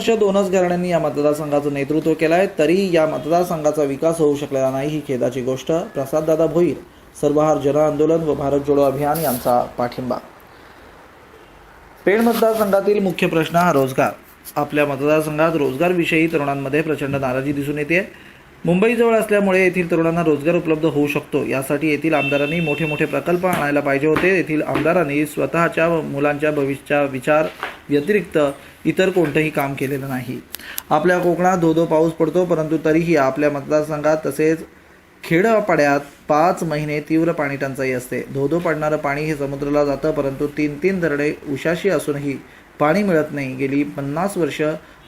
वर्ष दोनच घराण्यांनी या मतदारसंघाचं नेतृत्व केलं आहे तरी या मतदारसंघाचा विकास होऊ शकलेला नाही ही खेदाची गोष्ट. प्रसाददादा भोईर सर्वहार जन आंदोलन व भारत जोडो अभियान यांचा पाठिंबा. पेण मतदारसंघातील मुख्य प्रश्न हा रोजगार. आपल्या मतदारसंघात रोजगारविषयी तरुणांमध्ये प्रचंड नाराजी दिसून येते. मुंबईजवळ असल्यामुळे येथील तरुणांना रोजगार उपलब्ध होऊ शकतो. यासाठी येथील आमदारांनी मोठे मोठे प्रकल्प आणायला पाहिजे होते. येथील आमदारांनी स्वतःच्या व मुलांच्या भविष्याचा विचार व्यतिरिक्त इतर कोणतंही काम केलेलं नाही. आपल्या कोकणात धोधो पाऊस पडतो परंतु तरीही आपल्या मतदारसंघात तसेच खेडपाड्यात पाच महिने तीव्र पाणी टंचाई असते. धोधो पडणारं पाणी हे समुद्राला जातं परंतु तीन तीन धरणे उशाशी असूनही पाणी मिळत नाही. गेली पन्नास वर्ष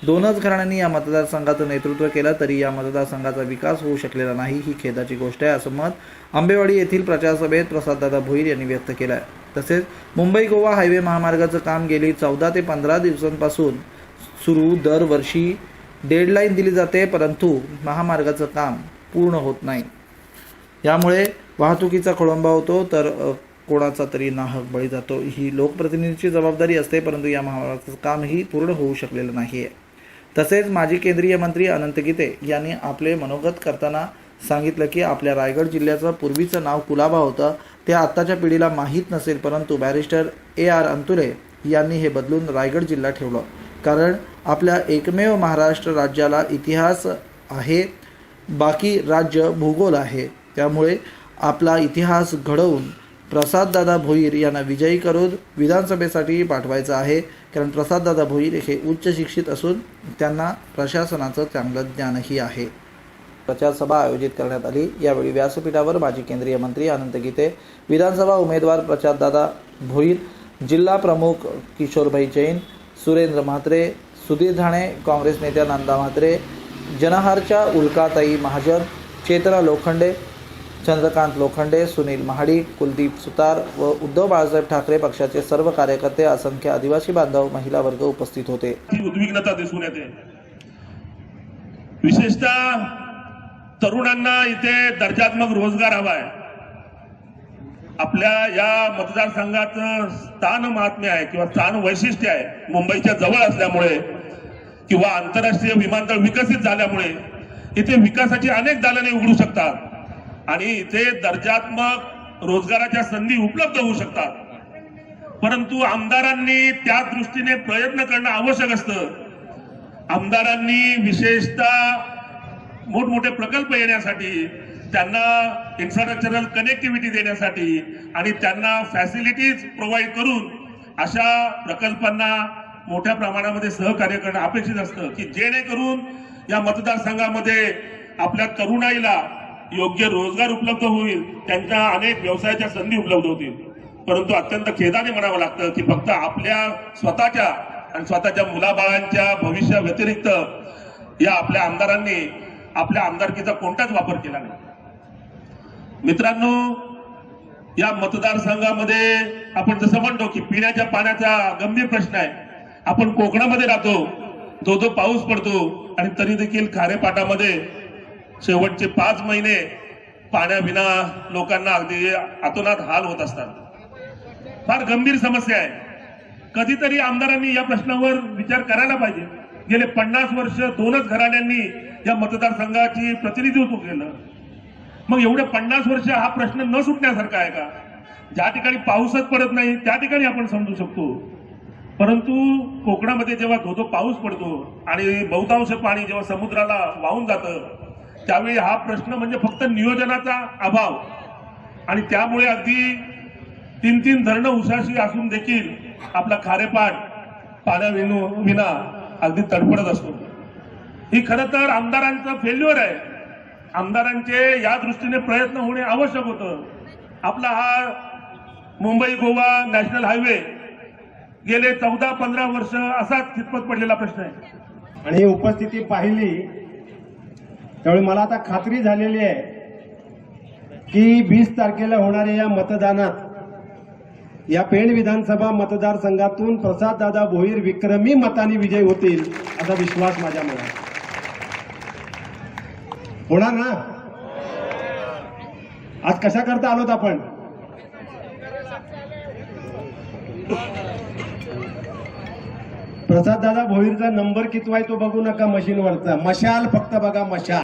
दोनच घराण्यांनी या मतदारसंघाचं नेतृत्व केलं तरी या मतदारसंघाचा विकास होऊ शकलेला नाही ही खेदाची गोष्ट आहे असं मत आंबेवाडी येथील प्रचारसभेत प्रसाददादा भोईर यांनी व्यक्त केलं आहे तसेच मुंबई गोवा हायवे महामार्गाचं काम गेली चौदा ते पंधरा दिवसांपासून सुरू दरवर्षी डेडलाईन दिली जाते परंतु महामार्गाचं काम पूर्ण होत नाही. यामुळे वाहतुकीचा खोळंबा होतो तर कोणाचा तरी नाहक बळी जातो. ही लोकप्रतिनिधीची जबाबदारी असते परंतु या महामार्गाचं कामही पूर्ण होऊ शकलेलं नाही आहे तसेच माजी केंद्रीय मंत्री अनंत गीते यांनी आपले मनोगत करताना सांगितलं की आपल्या रायगड जिल्ह्याचं पूर्वीचं नाव कुलाबा होतं. ते आत्ताच्या पिढीला माहीत नसेल परंतु बॅरिस्टर ए आर अंतुले यांनी हे बदलून रायगड जिल्हा ठेवलं. कारण आपल्या एकमेव महाराष्ट्र राज्याला इतिहास आहे बाकी राज्य भूगोल आहे. त्यामुळे आपला इतिहास घडवून प्रसाददादा भोईर यांना विजयी करून विधानसभेसाठी पाठवायचं आहे. कारण प्रसाददादा भोईर हे उच्च शिक्षित असून त्यांना प्रशासनाचं चांगलं ज्ञानही आहे. प्रचारसभा आयोजित करण्यात आली. यावेळी व्यासपीठावर माजी केंद्रीय मंत्री अनंत गीते विधानसभा उमेदवार प्रचारदादा भोईर जिल्हा प्रमुख किशोरभाई जैन सुरेंद्र म्हात्रे सुधीर धाणे काँग्रेस नेत्या नंदा म्हात्रे जनहारच्या उल्काताई महाजन चेतना लोखंडे चंद्रकांत लोखंडे सुनील महाडी कुलदीप सुतार व उद्धव बाळासाहेब ठाकरे पक्षाचे सर्व कार्यकर्ते असंख्य आदिवासी बांधव महिला वर्ग उपस्थित होते. उद्विग्नता दिसून येते. विशेषतः तरुणांना इथे दर्जात्मक रोजगार हवा आहे. आपल्या या मतदारसंघाचं स्थान महात्म्य आहे किंवा स्थान वैशिष्ट्य आहे. मुंबईच्या जवळ असल्यामुळे किंवा आंतरराष्ट्रीय विमानतळ विकसित झाल्यामुळे इथे विकासाची अनेक दालने उघडू शकतात आणि इथे दर्जात्मक रोजगाराच्या संधी उपलब्ध होऊ शकतात. परंतु आमदारांनी त्या दृष्टीने प्रयत्न करणं आवश्यक असतं. आमदारांनी विशेषतः मोठमोठे प्रकल्प येण्यासाठी त्यांना इन्फ्रास्ट्रक्चरल कनेक्टिव्हिटी देण्यासाठी आणि त्यांना फॅसिलिटीज प्रोव्हाइड करून अशा प्रकल्पांना मोठ्या प्रमाणामध्ये सहकार्य करणं अपेक्षित असतं की जेणेकरून या मतदारसंघामध्ये आपल्या तरुणाईला योग्य रोजगार उपलब्ध होईल त्यांच्या अनेक व्यवसायाच्या संधी उपलब्ध होतील. परंतु अत्यंत खेदाने म्हणावं लागतं की फक्त आपल्या स्वतःच्या आणि स्वतःच्या मुलाबाळांच्या भविष्या व्यतिरिक्त या आपल्या आमदारांनी आपल्या आमदारकीचा कोणताच वापर केला नाही. मित्रांनो या मतदारसंघामध्ये आपण जसं म्हणतो की पिण्याच्या पाण्याचा गंभीर प्रश्न आहे. आपण कोकणामध्ये राहतो जो जो पाऊस पडतो आणि तरी देखील खारेपाटामध्ये शेवटचे पाच महिने पाण्याविना लोकांना अगदी आतोनात हाल होत असतात. फार गंभीर समस्या आहे. कधीतरी आमदारांनी या प्रश्नावर विचार करायला पाहिजे. गेले पन्नास वर्ष दोनच घराण्यांनी या मतदारसंघाची प्रतिनिधित्व केलं. मग एवढे पन्नास वर्ष हा प्रश्न न सुटण्यासारखा आहे का? ज्या ठिकाणी पाऊसच पडत नाही त्या ठिकाणी आपण समजू शकतो. परंतु कोकणामध्ये जेव्हा धोधो पाऊस पडतो आणि बहुतांश पाणी जेव्हा समुद्राला वाहून जातं त्यावेळी हा प्रश्न म्हणजे फक्त नियोजनाचा अभाव. आणि त्यामुळे अगदी तीन तीन धरणं उशाशी असून देखील आपला खारेपाट पाण्याविनो विना अगदी तडफडत असतो ही खरं तर आमदारांचं फेल्युअर आहे. आमदारांचे या दृष्टीने प्रयत्न होणे आवश्यक होतं. आपला हा मुंबई गोवा नॅशनल हायवे गेले चौदा पंधरा वर्ष असाच खितपत पडलेला प्रश्न आहे. आणि ही उपस्थिती पाहिली त्यावेळी मला आता खात्री झालेली आहे की वीस तारखेला होणाऱ्या या मतदानात या पेण विधानसभा मतदारसंघातून प्रसाददादा भोईर विक्रमी मताने विजय होतील असा विश्वास माझ्या मनात होणार ना? आज कशा करता आलोत आपण? प्रसाद दादा भोईरचा नंबर कितवाय तो बघू नका मशीनवरचा. मशाल फक्त बघा मशाल.